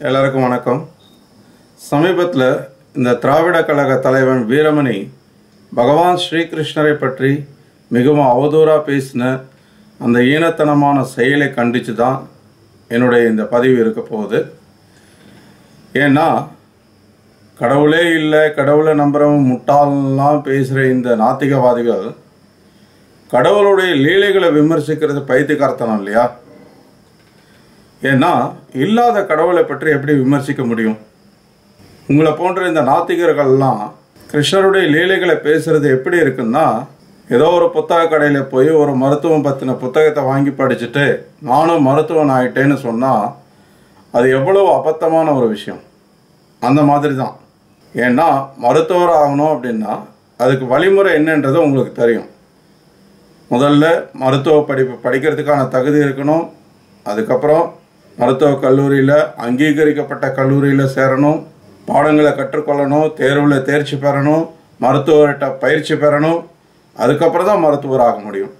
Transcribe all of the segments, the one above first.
எல்லாருக்கும் வணக்கம். சமீபத்தில் இந்த திராவிட கழக தலைவன் வீரமணி பகவான் ஸ்ரீகிருஷ்ணரை பற்றி மிகவும் அவதூறாக பேசின அந்த ஈனத்தனமான செயலை கண்டித்து தான் என்னுடைய இந்த பதிவு இருக்க போகுது. ஏன்னா கடவுளே இல்லை கடவுளை நம்புறவன் முட்டாள்லாம் பேசுகிற இந்த நாத்திகவாதிகள் கடவுளுடைய லீலைகளை விமர்சிக்கிறது பைத்தியக்காரத்தனம் இல்லையா? ஏன்னா இல்லாத கடவுளை பற்றி எப்படி விமர்சிக்க முடியும்? உங்களை போன்ற இந்த நாத்திகர்கள்லாம் கிருஷ்ணருடைய லீலைகளை பேசுறது எப்படி இருக்குன்னா ஏதோ ஒரு புத்தக கடையில் போய் ஒரு மருத்துவம் பற்றின புத்தகத்தை வாங்கி படிச்சுட்டு நானும் மருத்துவன் ஆகிட்டேன்னு சொன்னால் அது எவ்வளவு அபத்தமான ஒரு விஷயம். அந்த மாதிரி தான் ஏன்னா மருத்துவர் ஆகணும் அப்படின்னா அதுக்கு வழிமுறை என்னன்றது உங்களுக்கு தெரியும். முதல்ல மருத்துவ படிப்பு படிக்கிறதுக்கான தகுதி இருக்கணும். அதுக்கப்புறம் மருத்துவ கல்லூரியில் அங்கீகரிக்கப்பட்ட கல்லூரியில் சேரணும் பாடங்களை கற்றுக்கொள்ளணும் தேர்வில் தேர்ச்சி பெறணும் மருத்துவர்கிட்ட பயிற்சி பெறணும் அதுக்கப்புறம் தான் மருத்துவர் ஆக முடியும்.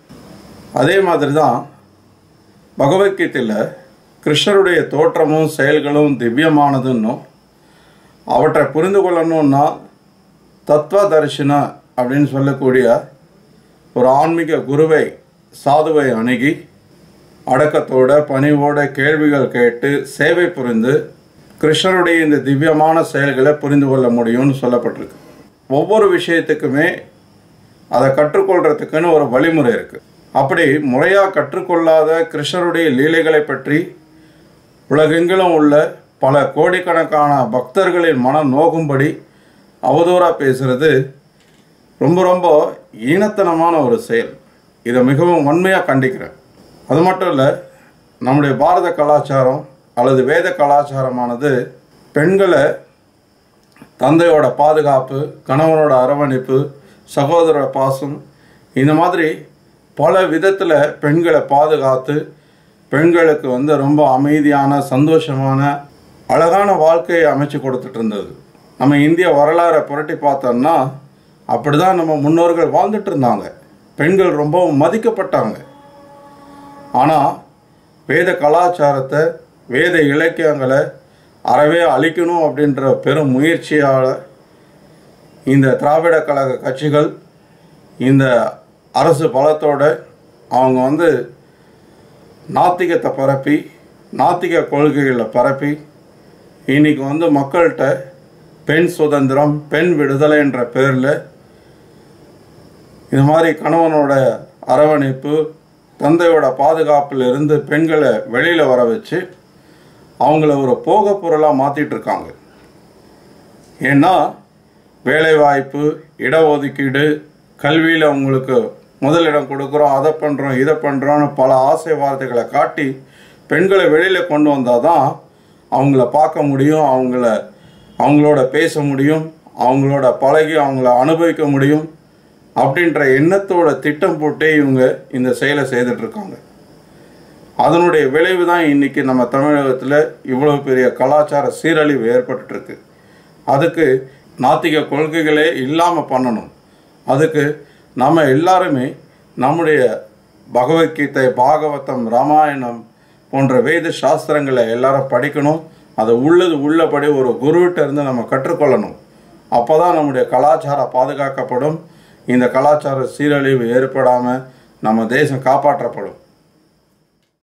அதே மாதிரி தான் பகவத்கீதையில் கிருஷ்ணருடைய தோற்றமும் செயல்களும் திவ்யமானதுன்னும் அவற்றை புரிந்து கொள்ளணும்னா தத்துவ தரிசன அப்படின்னு சொல்லக்கூடிய ஒரு ஆன்மீக குருவை சாதுவை அணுகி அடக்கத்தோட பணிவோட கேள்விகள் கேட்டு சேவை புரிந்து கிருஷ்ணருடைய இந்த திவ்யமான செயல்களை புரிந்து கொள்ள முடியும்னு சொல்லப்பட்டிருக்கு. ஒவ்வொரு விஷயத்துக்குமே அதை கற்றுக்கொள்றதுக்குன்னு ஒரு வழிமுறை இருக்கு. அப்படி முறையாக கற்றுக்கொள்ளாத கிருஷ்ணருடைய லீலைகளை பற்றி உலகெங்கிலும் உள்ள பல கோடிக்கணக்கான பக்தர்களின் மனம் நோகும்படி அவதூறாக பேசுகிறது ரொம்ப ரொம்ப ஈனத்தனமான ஒரு செயல். இதை மிகவும் வன்மையாக கண்டிக்கிறேன். அது மட்டும் இல்லை நம்முடைய பாரத கலாச்சாரம் அல்லது வேத கலாச்சாரமானது பெண்களை தந்தையோட பாதுகாப்பு கணவனோட அரவணைப்பு சகோதரோட பாசம் இந்த மாதிரி பல விதத்தில் பெண்களை பாதுகாத்து பெண்களுக்கு வந்து ரொம்ப அமைதியான சந்தோஷமான அழகான வாழ்க்கையை அமைச்சு கொடுத்துட்டு இருந்தது. நம்ம இந்திய வரலாறை புரட்டி பார்த்தோம்னா அப்படி தான் நம்ம முன்னோர்கள் வாழ்ந்துட்டு இருந்தாங்க. பெண்கள் ரொம்பவும் மதிக்கப்பட்டாங்க. ஆனால் வேத கலாச்சாரத்தை வேத இலக்கியங்களை அறவே அழிக்கணும் அப்படின்ற பெரும் முயற்சியால் இந்த திராவிட கழக கட்சிகள் இந்த அரசு பலத்தோடு அவங்க வந்து நாத்திகத்தை பரப்பி நாத்திக கொள்கைகளை பரப்பி இன்னைக்கு வந்து மக்கள்கிட்ட பெண் சுதந்திரம் பெண் விடுதலை என்ற பேரில் இது மாதிரி கணவனோட அரவணைப்பு தந்தையோட பாதுகாப்பில் இருந்து பெண்களை வெளியில் வர வச்சு அவங்கள ஒரு போக பொருளாக மாற்றிட்டு இருக்காங்க. ஏன்னா வேலைவாய்ப்பு இடஒதுக்கீடு கல்வியில் அவங்களுக்கு முதலிடம் கொடுக்குறோம் அதை பண்ணுறோம் இதை பண்ணுறோன்னு பல ஆசை வார்த்தைகளை காட்டி பெண்களை வெளியில் கொண்டு வந்தால் தான் அவங்கள பார்க்க முடியும் அவங்கள அவங்களோட பேச முடியும் அவங்களோட பழகி அவங்கள அனுபவிக்க முடியும். அப்படின்ற எண்ணத்தோட திட்டம் போட்டே இவங்க இந்த செயலை செய்துட்ருக்காங்க அதனுடைய விளைவு தான் இன்றைக்கி நம்ம தமிழகத்தில் இவ்வளோ பெரிய கலாச்சார சீரழிவு ஏற்பட்டுருக்கு அதுக்கு நாத்திக கொள்கைகளே இல்லாமல் பண்ணணும். அதுக்கு நம்ம எல்லாருமே நம்முடைய பகவத்கீதை பாகவதம் ராமாயணம் போன்ற வேத சாஸ்திரங்களை எல்லாரும் படிக்கணும். அதை உள்ளது உள்ளபடி ஒரு குருவிட்ட இருந்து நம்ம கற்றுக்கொள்ளணும். அப்போ தான் நம்முடைய கலாச்சாரம் பாதுகாக்கப்படும். இந்த கலாச்சார சீரழிவு ஏற்படாமல் நம்ம தேசம் காப்பாற்றப்படும்.